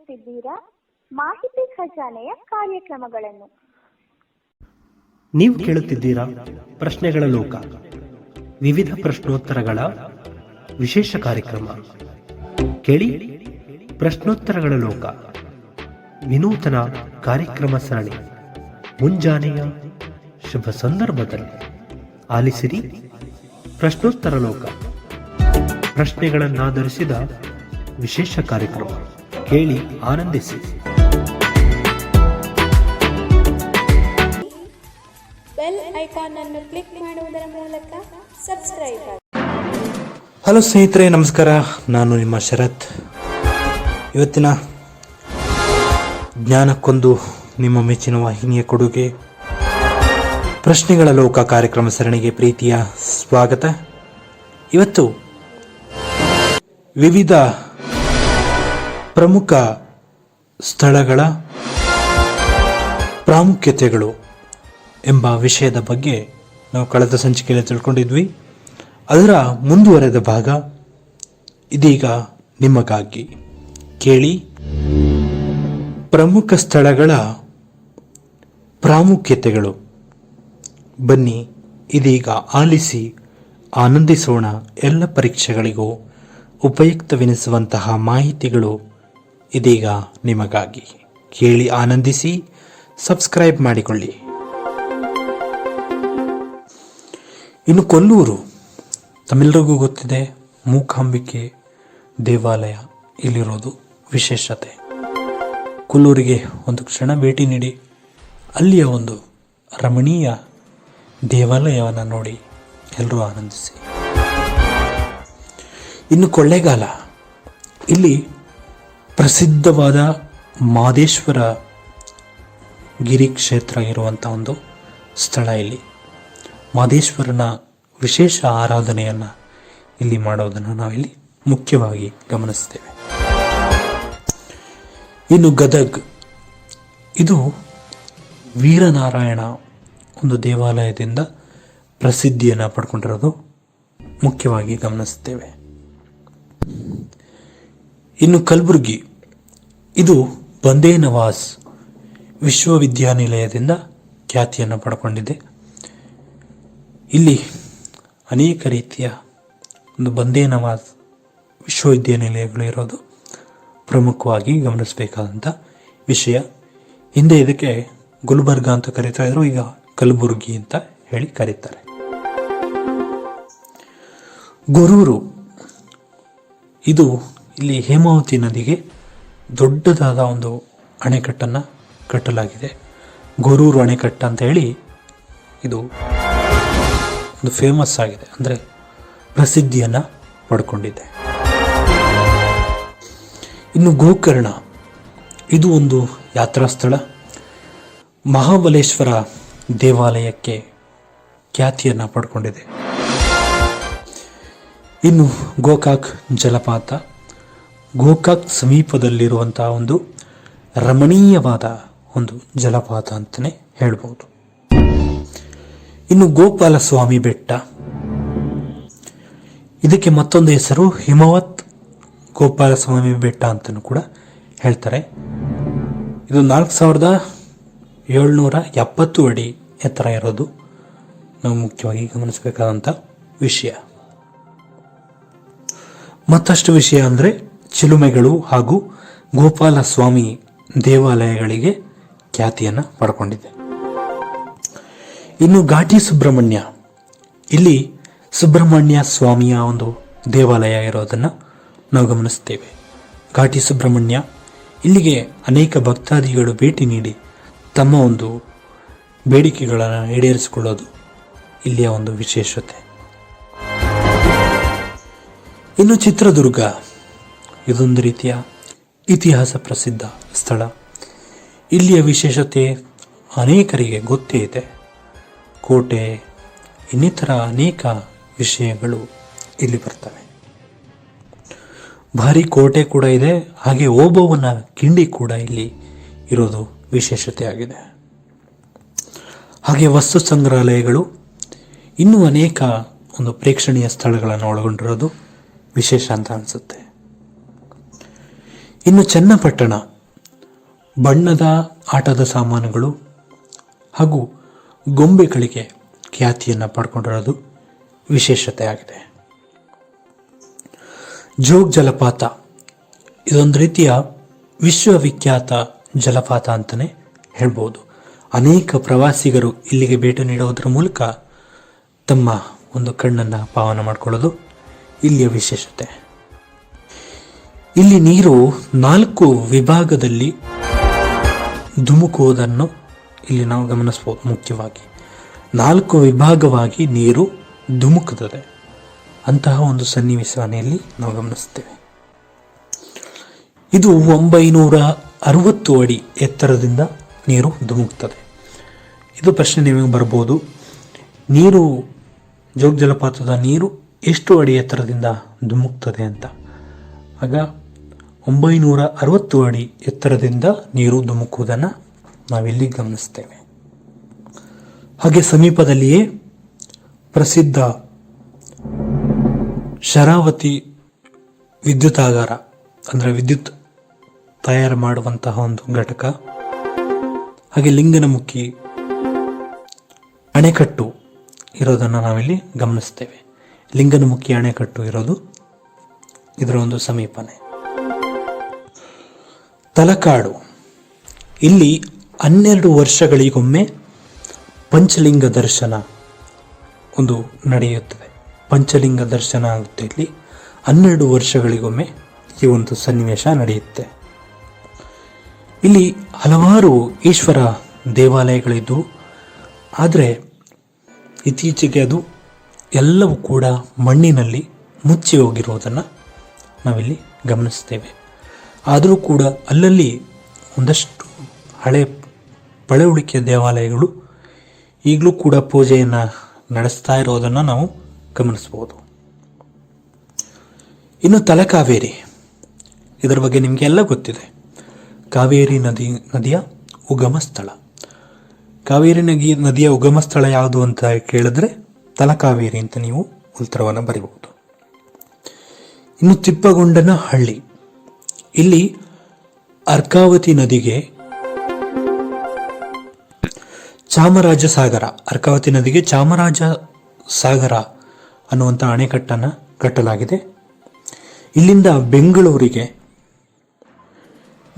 ಕೇಳುತ್ತಿದ್ದೀರಾ? ಮಾಹಿತಿ ಖಜಾನೆಯ ಕಾರ್ಯಕ್ರಮಗಳನ್ನು. ನೀವು ಕೇಳುತ್ತಿದ್ದೀರಾ? ಪ್ರಶ್ನೆಗಳ ಲೋಕ. ವಿವಿಧ ಪ್ರಶ್ನೋತ್ತರಗಳ ವಿಶೇಷ ಕಾರ್ಯಕ್ರಮ. ಕೇಳಿ ಪ್ರಶ್ನೋತ್ತರಗಳ ಲೋಕ. ವಿನೂತನ ಕಾರ್ಯಕ್ರಮ ಸರಣಿ. ಮುಂಜಾನೆಯ ಶುಭ ಸಂದರ್ಭದಲ್ಲಿ. ಆಲಿಸಿರಿ. ಪ್ರಶ್ನೋತ್ತರ ಲೋಕ. ಪ್ರಶ್ನೆಗಳನ್ನಾಧರಿಸಿದ ವಿಶೇಷ ಕಾರ್ಯಕ್ರಮ. ಕೇಳಿ ಆನಂದಿಸಿ. ಬೆಲ್ ಐಕಾನ್ ಅನ್ನು ಕ್ಲಿಕ್ ಮಾಡುವುದರ ಮೂಲಕ ಸಬ್ಸ್ಕ್ರೈಬ್ ಹಲೋ ಸ್ನೇಹಿತರೆ ನಮಸ್ಕಾರ. ನಾನು ನಿಮ್ಮ ಶರತ್. ಇವತ್ತಿನ ಜ್ಞಾನಕ್ಕೊಂದು ನಿಮ್ಮ ಮೆಚ್ಚಿನ ವಾಹಿನಿಯ ಕೊಡುಗೆ. ಪ್ರಶ್ನೆಗಳ ಲೋಕ ಕಾರ್ಯಕ್ರಮ ಸರಣಿಗೆ ಪ್ರೀತಿಯ ಸ್ವಾಗತ. ಇವತ್ತು ವಿವಿಧ ಪ್ರಮುಖ ಸ್ಥಳಗಳ ಪ್ರಾಮುಖ್ಯತೆಗಳು ಎಂಬ ವಿಷಯದ ಬಗ್ಗೆ ನಾವು ಕಳೆದ ಸಂಚಿಕೆಯಲ್ಲಿ ತಿಳ್ಕೊಂಡಿದ್ವಿ. ಅದರ ಮುಂದುವರೆದ ಭಾಗ ಇದೀಗ ನಿಮಗಾಗಿ. ಕೇಳಿ. ಪ್ರಮುಖ ಸ್ಥಳಗಳ ಪ್ರಾಮುಖ್ಯತೆಗಳು. ಬನ್ನಿ ಇದೀಗ ಆಲಿಸಿ ಆನಂದಿಸೋಣ ಎಲ್ಲ ಪರೀಕ್ಷೆಗಳಿಗೂ ಉಪಯುಕ್ತವೆನಿಸುವಂತಹ ಮಾಹಿತಿಗಳು ಇದೀಗ ನಿಮಗಾಗಿ ಕೇಳಿ ಆನಂದಿಸಿ ಸಬ್ಸ್ಕ್ರೈಬ್ ಮಾಡಿಕೊಳ್ಳಿ. ಇನ್ನು ಕೊಲ್ಲೂರು ತಮಿಳರಿಗೂ ಗೊತ್ತಿದೆ, ಮೂಕಾಂಬಿಕೆ ದೇವಾಲಯ ಇಲ್ಲಿರೋದು ವಿಶೇಷತೆ. ಕೊಲ್ಲೂರಿಗೆ ಒಂದು ಕ್ಷಣ ಭೇಟಿ ನೀಡಿ, ಅಲ್ಲಿಯ ಒಂದು ರಮಣೀಯ ದೇವಾಲಯವನ್ನು ನೋಡಿ ಎಲ್ಲರೂ ಆನಂದಿಸಿ. ಇನ್ನು ಕೊಳ್ಳೇಗಾಲ, ಇಲ್ಲಿ ಪ್ರಸಿದ್ಧವಾದ ಮಾದೇಶ್ವರ ಗಿರಿ ಕ್ಷೇತ್ರ ಇರುವಂಥ ಒಂದು ಸ್ಥಳ ಇಲ್ಲಿ. ಮಾದೇಶ್ವರನ ವಿಶೇಷ ಆರಾಧನೆಯನ್ನು ಇಲ್ಲಿ ಮಾಡೋದನ್ನು ನಾವಿಲ್ಲಿ ಮುಖ್ಯವಾಗಿ ಗಮನಿಸ್ತೇವೆ. ಇನ್ನು ಗದಗ್. ಇದು ವೀರನಾರಾಯಣ ಒಂದು ದೇವಾಲಯದಿಂದ ಪ್ರಸಿದ್ಧಿಯನ್ನು ಪಡ್ಕೊಂಡಿರೋದು ಮುಖ್ಯವಾಗಿ ಗಮನಿಸ್ತೇವೆ. ಇನ್ನು ಕಲಬುರಗಿ. ಇದು ಬಂದೇ ನವಾಜ್ ವಿಶ್ವವಿದ್ಯಾನಿಲಯದಿಂದ ಖ್ಯಾತಿಯನ್ನು ಪಡ್ಕೊಂಡಿದೆ. ಇಲ್ಲಿ ಅನೇಕ ರೀತಿಯ ಒಂದು ಬಂದೇ ನವಾಜ್ ವಿಶ್ವವಿದ್ಯಾನಿಲಯಗಳು ಇರೋದು ಪ್ರಮುಖವಾಗಿ ಗಮನಿಸಬೇಕಾದಂಥ ವಿಷಯ. ಹಿಂದೆ ಇದಕ್ಕೆ ಗುಲ್ಬರ್ಗ ಅಂತ ಕರೀತಾ ಇದ್ರು, ಈಗ ಕಲಬುರ್ಗಿ ಅಂತ ಹೇಳಿ ಕರೀತಾರೆ. ಗೊರೂರು, ಇದು ಇಲ್ಲಿ ಹೇಮಾವತಿ ನದಿಗೆ ದೊಡ್ಡದಾದ ಒಂದು ಅಣೆಕಟ್ಟನ್ನು ಕಟ್ಟಲಾಗಿದೆ. ಗೊರೂರು ಅಣೆಕಟ್ಟು ಅಂತ ಹೇಳಿ ಇದು ಒಂದು ಫೇಮಸ್ ಆಗಿದೆ. ಅಂದರೆ ಪ್ರಸಿದ್ಧಿಯನ್ನು ಪಡ್ಕೊಂಡಿದೆ. ಇನ್ನು ಗೋಕರ್ಣ, ಇದು ಒಂದು ಯಾತ್ರಾ ಸ್ಥಳ ಮಹಾಬಲೇಶ್ವರ ದೇವಾಲಯಕ್ಕೆ ಖ್ಯಾತಿಯನ್ನು ಪಡ್ಕೊಂಡಿದೆ. ಇನ್ನು ಗೋಕಾಕ್ ಜಲಪಾತ ಗೋಕಾಕ್ ಸಮೀಪದಲ್ಲಿರುವಂತಹ ಒಂದು ರಮಣೀಯವಾದ ಒಂದು ಜಲಪಾತ ಅಂತಲೇ ಹೇಳ್ಬೋದು. ಇನ್ನು ಗೋಪಾಲಸ್ವಾಮಿ ಬೆಟ್ಟ. ಇದಕ್ಕೆ ಮತ್ತೊಂದು ಹೆಸರು ಹಿಮವತ್ ಗೋಪಾಲಸ್ವಾಮಿ ಬೆಟ್ಟ ಅಂತಲೂ ಕೂಡ ಹೇಳ್ತಾರೆ. ಇದು ನಾಲ್ಕು ಸಾವಿರದ ಏಳ್ನೂರ ಎಪ್ಪತ್ತು ಅಡಿ ಎತ್ತರ ಇರೋದು. ನಾವು ಮುಖ್ಯವಾಗಿ ಗಮನಿಸಬೇಕಾದಂಥ ವಿಷಯ. ಮತ್ತಷ್ಟು ವಿಷಯ ಅಂದರೆ ಚಿಲುಮೆಗಳು ಹಾಗೂ ಗೋಪಾಲಸ್ವಾಮಿ ದೇವಾಲಯಗಳಿಗೆ ಖ್ಯಾತಿಯನ್ನು ಪಡ್ಕೊಂಡಿದೆ. ಇನ್ನು ಘಾಟಿ ಸುಬ್ರಹ್ಮಣ್ಯ. ಇಲ್ಲಿ ಸುಬ್ರಹ್ಮಣ್ಯ ಸ್ವಾಮಿಯ ಒಂದು ದೇವಾಲಯ ಇರೋದನ್ನು ನಾವು ಗಮನಿಸ್ತೇವೆ ಘಾಟಿ ಸುಬ್ರಹ್ಮಣ್ಯ. ಇಲ್ಲಿಗೆ ಅನೇಕ ಭಕ್ತಾದಿಗಳು ಭೇಟಿ ನೀಡಿ ತಮ್ಮ ಒಂದು ಬೇಡಿಕೆಗಳನ್ನು ಈಡೇರಿಸಿಕೊಳ್ಳೋದು ಇಲ್ಲಿಯ ಒಂದು ವಿಶೇಷತೆ. ಇನ್ನು ಚಿತ್ರದುರ್ಗ. ಇದೊಂದು ರೀತಿಯ ಇತಿಹಾಸ ಪ್ರಸಿದ್ಧ ಸ್ಥಳ. ಇಲ್ಲಿಯ ವಿಶೇಷತೆ ಅನೇಕರಿಗೆ ಗೊತ್ತೇ ಇದೆ. ಕೋಟೆ, ಇನ್ನಿತರ ಅನೇಕ ವಿಷಯಗಳು ಇಲ್ಲಿ ಬರ್ತವೆ. ಭಾರಿ ಕೋಟೆ ಕೂಡ ಇದೆ. ಹಾಗೆ ಓಬವ್ವನ ಕಿಂಡಿ ಕೂಡ ಇಲ್ಲಿ ಇರೋದು ವಿಶೇಷತೆಯಾಗಿದೆ. ಹಾಗೆ ವಸ್ತು ಸಂಗ್ರಹಾಲಯಗಳು ಇನ್ನೂ ಅನೇಕ ಒಂದು ಪ್ರೇಕ್ಷಣೀಯ ಸ್ಥಳಗಳನ್ನು ಒಳಗೊಂಡಿರೋದು ವಿಶೇಷ ಅಂತ ಅನಿಸುತ್ತೆ. ಇನ್ನು ಚನ್ನಪಟ್ಟಣ, ಬಣ್ಣದ ಆಟದ ಸಾಮಾನುಗಳು ಹಾಗೂ ಗೊಂಬೆಗಳಿಗೆ ಖ್ಯಾತಿಯನ್ನು ಪಡ್ಕೊಂಡಿರೋದು ವಿಶೇಷತೆ ಆಗಿದೆ ಜೋಗ್ ಜಲಪಾತ, ಇದೊಂದು ರೀತಿಯ ವಿಶ್ವವಿಖ್ಯಾತ ಜಲಪಾತ ಅಂತಲೇ ಹೇಳ್ಬೋದು. ಅನೇಕ ಪ್ರವಾಸಿಗರು ಇಲ್ಲಿಗೆ ಭೇಟಿ ನೀಡುವುದರ ಮೂಲಕ ತಮ್ಮ ಒಂದು ಕಣ್ಣನ್ನು ಪಾವನ ಮಾಡಿಕೊಳ್ಳೋದು ಇಲ್ಲಿಯ ವಿಶೇಷತೆ. ಇಲ್ಲಿ ನೀರು ನಾಲ್ಕು ವಿಭಾಗದಲ್ಲಿ ಧುಮುಕುವುದನ್ನು ಇಲ್ಲಿ ನಾವು ಗಮನಿಸಬಹುದು ಮುಖ್ಯವಾಗಿ. ನಾಲ್ಕು ವಿಭಾಗವಾಗಿ ನೀರು ಧುಮುಕುತ್ತದೆ. ಅಂತಹ ಒಂದು ಸನ್ನಿವೇಶನೆಯಲ್ಲಿ ನಾವು ಗಮನಿಸ್ತೇವೆ ಇದು ಒಂಬೈನೂರ ಅರವತ್ತು ಅಡಿ ಎತ್ತರದಿಂದ ನೀರು ಧುಮುಕ್ತದೆ ಇದು ಪ್ರಶ್ನೆ ನಿಮಗೆ ಬರ್ಬೋದು ನೀರು, ಜೋಗ ಜಲಪಾತದ ನೀರು ಎಷ್ಟು ಅಡಿ ಎತ್ತರದಿಂದ ಧುಮುಕ್ತದೆ ಅಂತ. ಆಗ ಒಂಬೈನೂರ ಅರವತ್ತು ಅಡಿ ಎತ್ತರದಿಂದ ನೀರು ಧುಮುಕುವುದನ್ನು ನಾವಿಲ್ಲಿ ಗಮನಿಸ್ತೇವೆ. ಹಾಗೆ ಸಮೀಪದಲ್ಲಿಯೇ ಪ್ರಸಿದ್ಧ ಶರಾವತಿ ವಿದ್ಯುತಾಗಾರ, ಅಂದರೆ ವಿದ್ಯುತ್ ತಯಾರು ಮಾಡುವಂತಹ ಒಂದು ಘಟಕ, ಹಾಗೆ ಲಿಂಗನಮುಖಿ, ಅಣೆಕಟ್ಟು ಇರೋದನ್ನು ನಾವಿಲ್ಲಿ ಗಮನಿಸ್ತೇವೆ. ಲಿಂಗನಮುಖಿ ಅಣೆಕಟ್ಟು ಇರೋದು ಇದರ ಒಂದು ಸಮೀಪನೆ. ತಲಕಾಡು. ಇಲ್ಲಿ ಹನ್ನೆರಡು ವರ್ಷಗಳಿಗೊಮ್ಮೆ ಪಂಚಲಿಂಗ ದರ್ಶನ ಒಂದು ನಡೆಯುತ್ತದೆ. ಪಂಚಲಿಂಗ ದರ್ಶನ ಆಗುತ್ತೆ ಇಲ್ಲಿ. ಹನ್ನೆರಡು ವರ್ಷಗಳಿಗೊಮ್ಮೆ ಈ ಒಂದು ಸನ್ನಿವೇಶ ನಡೆಯುತ್ತೆ. ಇಲ್ಲಿ ಹಲವಾರು ಈಶ್ವರ ದೇವಾಲಯಗಳಿದ್ದು, ಆದರೆ ಇತ್ತೀಚೆಗೆ ಅದು ಎಲ್ಲವೂ ಕೂಡ ಮಣ್ಣಿನಲ್ಲಿ ಮುಚ್ಚಿ ಹೋಗಿರುವುದನ್ನು ನಾವಿಲ್ಲಿ ಗಮನಿಸ್ತೇವೆ ಆದರೂ ಕೂಡ ಅಲ್ಲಲ್ಲಿ ಒಂದಷ್ಟು ಹಳೆ ಪಳೆಯುಳಿಕೆ ದೇವಾಲಯಗಳು ಈಗಲೂ ಕೂಡ ಪೂಜೆಯನ್ನು ನಡೆಸ್ತಾ ಇರೋದನ್ನು ನಾವು ಗಮನಿಸ್ಬೋದು ಇನ್ನು ತಲಕಾವೇರಿ ಇದರ ಬಗ್ಗೆ ನಿಮಗೆಲ್ಲ ಗೊತ್ತಿದೆ. ಕಾವೇರಿ ನದಿ, ನದಿಯ ಉಗಮ ಸ್ಥಳ. ಕಾವೇರಿ ನದಿ, ನದಿಯ ಉಗಮ ಸ್ಥಳ ಯಾವುದು ಅಂತ ಕೇಳಿದ್ರೆ ತಲಕಾವೇರಿ ಅಂತ ನೀವು ಉತ್ತರವನ್ನು ಬರೀಬಹುದು. ಇನ್ನು ತಿಪ್ಪಗೊಂಡನ ಹಳ್ಳಿ ಇಲ್ಲಿ ಅರ್ಕಾವತಿ ನದಿಗೆ ಚಾಮರಾಜ ಸಾಗರ ಅರ್ಕಾವತಿ ನದಿಗೆ ಚಾಮರಾಜ ಸಾಗರ ಅನ್ನುವಂಥ ಅಣೆಕಟ್ಟನ್ನು ಕಟ್ಟಲಾಗಿದೆ. ಇಲ್ಲಿಂದ ಬೆಂಗಳೂರಿಗೆ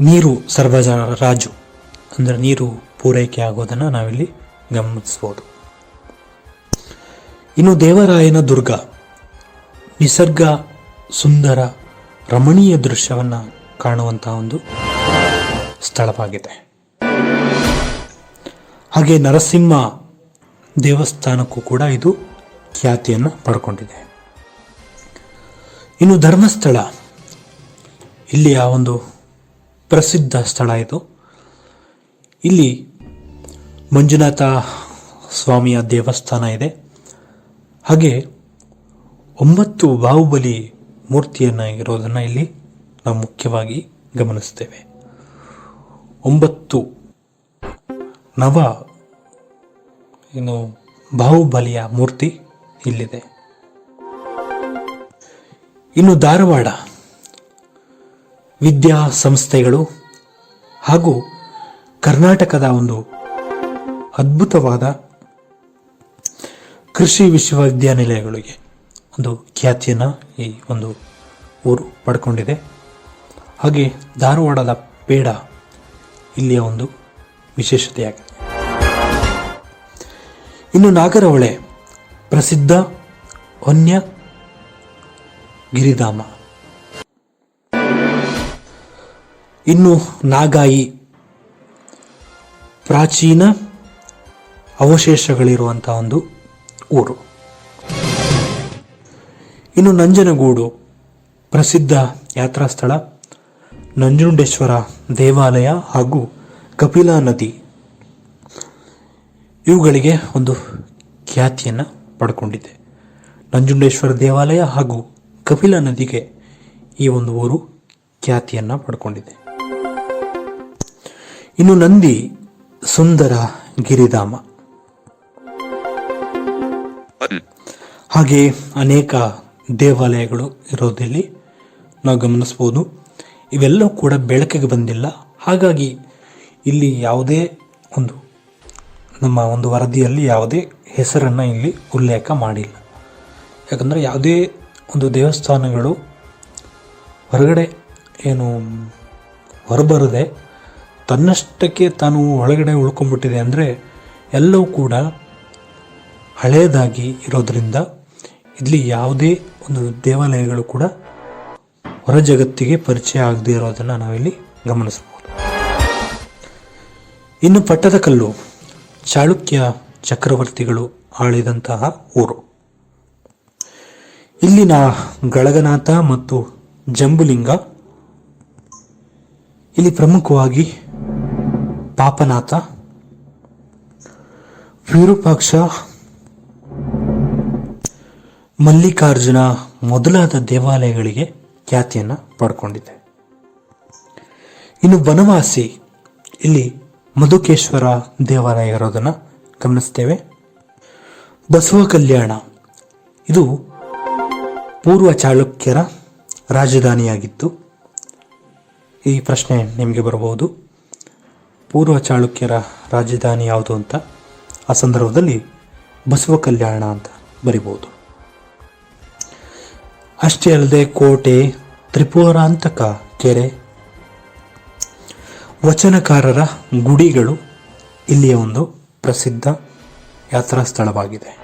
ನೀರು ಸರಬರಾಜು ಅಂದರೆ ನೀರು ಪೂರೈಕೆ ಆಗೋದನ್ನು ನಾವಿಲ್ಲಿ ಗಮನಿಸ್ಬೋದು. ಇನ್ನು ದೇವರಾಯನ ದುರ್ಗ, ನಿಸರ್ಗ ಸುಂದರ ರಮಣೀಯ ದೃಶ್ಯವನ್ನು ಕಾಣುವಂತಹ ಒಂದು ಸ್ಥಳವಾಗಿದೆ. ಹಾಗೆ ನರಸಿಂಹ ದೇವಸ್ಥಾನಕ್ಕೂ ಕೂಡ ಇದು ಖ್ಯಾತಿಯನ್ನು ಪಡ್ಕೊಂಡಿದೆ. ಇನ್ನು ಧರ್ಮಸ್ಥಳ ಇಲ್ಲಿಯ ಒಂದು ಪ್ರಸಿದ್ಧ ಸ್ಥಳ ಇದು. ಇಲ್ಲಿ ಮಂಜುನಾಥ ಸ್ವಾಮಿಯ ದೇವಸ್ಥಾನ ಇದೆ. ಹಾಗೆ ಒಂಬತ್ತು ಬಾಹುಬಲಿ ಮೂರ್ತಿಯನ್ನು ಇರೋದನ್ನು ಇಲ್ಲಿ ನಾವು ಮುಖ್ಯವಾಗಿ ಗಮನಿಸ್ತೇವೆ ಒಂಬತ್ತು, ನವ ಏನು ಬಾಹುಬಲಿಯ ಮೂರ್ತಿ ಇಲ್ಲಿದೆ. ಇನ್ನು ಧಾರವಾಡ, ವಿದ್ಯಾ ಸಂಸ್ಥೆಗಳು ಹಾಗೂ ಕರ್ನಾಟಕದ ಒಂದು ಅದ್ಭುತವಾದ ಕೃಷಿ ವಿಶ್ವವಿದ್ಯಾನಿಲಯಗಳಿಗೆ ಒಂದು ಖ್ಯಾತಿಯನ್ನು ಈ ಒಂದು ಊರು ಪಡ್ಕೊಂಡಿದೆ. ಹಾಗೆ ಧಾರವಾಡದ ಪೇಡ ಇಲ್ಲಿಯ ಒಂದು ವಿಶೇಷತೆಯಾಗಿದೆ. ಇನ್ನು ನಾಗರಹೊಳೆ ಪ್ರಸಿದ್ಧ ವನ್ಯ ಗಿರಿಧಾಮ ಇನ್ನು ನಾಗಾಯಿ ಪ್ರಾಚೀನ ಅವಶೇಷಗಳಿರುವಂಥ ಒಂದು ಊರು. ಇನ್ನು ನಂಜನಗೂಡು ಪ್ರಸಿದ್ಧ ಯಾತ್ರಾ ಸ್ಥಳ ನಂಜುಂಡೇಶ್ವರ ದೇವಾಲಯ ಹಾಗೂ ಕಪಿಲಾ ನದಿ. ಇವುಗಳಿಗೆ ಒಂದು ಖ್ಯಾತಿಯನ್ನು ಪಡ್ಕೊಂಡಿದೆ. ನಂಜುಂಡೇಶ್ವರ ದೇವಾಲಯ ಹಾಗೂ ಕಪಿಲಾ ನದಿಗೆ ಈ ಒಂದು ಊರು ಖ್ಯಾತಿಯನ್ನು ಪಡ್ಕೊಂಡಿದೆ. ಇನ್ನು ನಂದಿ ಸುಂದರ ಗಿರಿಧಾಮ. ಹಾಗೆ ಅನೇಕ ದೇವಾಲಯಗಳು ಇರೋದಿಲ್ಲಿ ನಾವು ಗಮನಿಸ್ಬೋದು. ಇವೆಲ್ಲವೂ ಕೂಡ ಬೆಳಕಿಗೆ ಬಂದಿಲ್ಲ. ಹಾಗಾಗಿ ಇಲ್ಲಿ ಯಾವುದೇ ಒಂದು ನಮ್ಮ ಒಂದು ವರದಿಯಲ್ಲಿ ಯಾವುದೇ ಹೆಸರನ್ನು ಇಲ್ಲಿ ಉಲ್ಲೇಖ ಮಾಡಿಲ್ಲ. ಯಾಕಂದರೆ ಯಾವುದೇ ಒಂದು ದೇವಸ್ಥಾನಗಳು ಹೊರಗಡೆ ಏನು ಹೊರಬರದೆ ತನ್ನಷ್ಟಕ್ಕೆ ತಾನು ಒಳಗಡೆ ಉಳ್ಕೊಂಡ್ಬಿಟ್ಟಿದೆ ಅಂದರೆ ಎಲ್ಲವೂ ಕೂಡ ಹಳೆಯದಾಗಿ ಇರೋದರಿಂದ ಇಲ್ಲಿ ಯಾವುದೇ ಒಂದು ದೇವಾಲಯಗಳು ಕೂಡ ಹೊರ ಜಗತ್ತಿಗೆ ಪರಿಚಯ ಆಗದೇ ಇರೋದನ್ನು ನಾವಿಲ್ಲಿ ಗಮನಿಸಬಹುದು. ಇನ್ನು ಪಟ್ಟದಕಲ್ಲು ಚಾಳುಕ್ಯ ಚಕ್ರವರ್ತಿಗಳು ಆಳಿದಂತಹ ಊರು. ಇಲ್ಲಿನ ಗಳಗನಾಥ ಮತ್ತು ಜಂಬುಲಿಂಗ ಇಲ್ಲಿ ಪ್ರಮುಖವಾಗಿ ಪಾಪನಾಥ, ವಿರೂಪಾಕ್ಷ, ಮಲ್ಲಿಕಾರ್ಜುನ ಮೊದಲಾದ ದೇವಾಲಯಗಳಿಗೆ ಖ್ಯಾತಿಯನ್ನು ಪಡ್ಕೊಂಡಿದೆ. ಇನ್ನು ಬನವಾಸಿ, ಇಲ್ಲಿ ಮಧುಕೇಶ್ವರ ದೇವಾಲಯ ಇರೋದನ್ನು ಗಮನಿಸ್ತೇವೆ. ಬಸವ ಕಲ್ಯಾಣ, ಇದು ಪೂರ್ವ ಚಾಳುಕ್ಯರ ರಾಜಧಾನಿಯಾಗಿತ್ತು. ಈ ಪ್ರಶ್ನೆ ನಿಮಗೆ ಬರಬಹುದು. ಪೂರ್ವ ಚಾಳುಕ್ಯರ ರಾಜಧಾನಿ ಯಾವುದು ಅಂತ? ಆ ಸಂದರ್ಭದಲ್ಲಿ ಬಸವ ಕಲ್ಯಾಣ ಅಂತ ಬರಿಬೋದು ಅಷ್ಟೇ ಅಲ್ಲದೆ ಕೋಟೆ ತ್ರಿಪುರಾಂತಕ ಕೆರೆ ವಚನಕಾರರ ಗುಡಿಗಳು ಇಲ್ಲಿಯ ಒಂದು ಪ್ರಸಿದ್ಧ ಯಾತ್ರಾ ಸ್ಥಳವಾಗಿದೆ.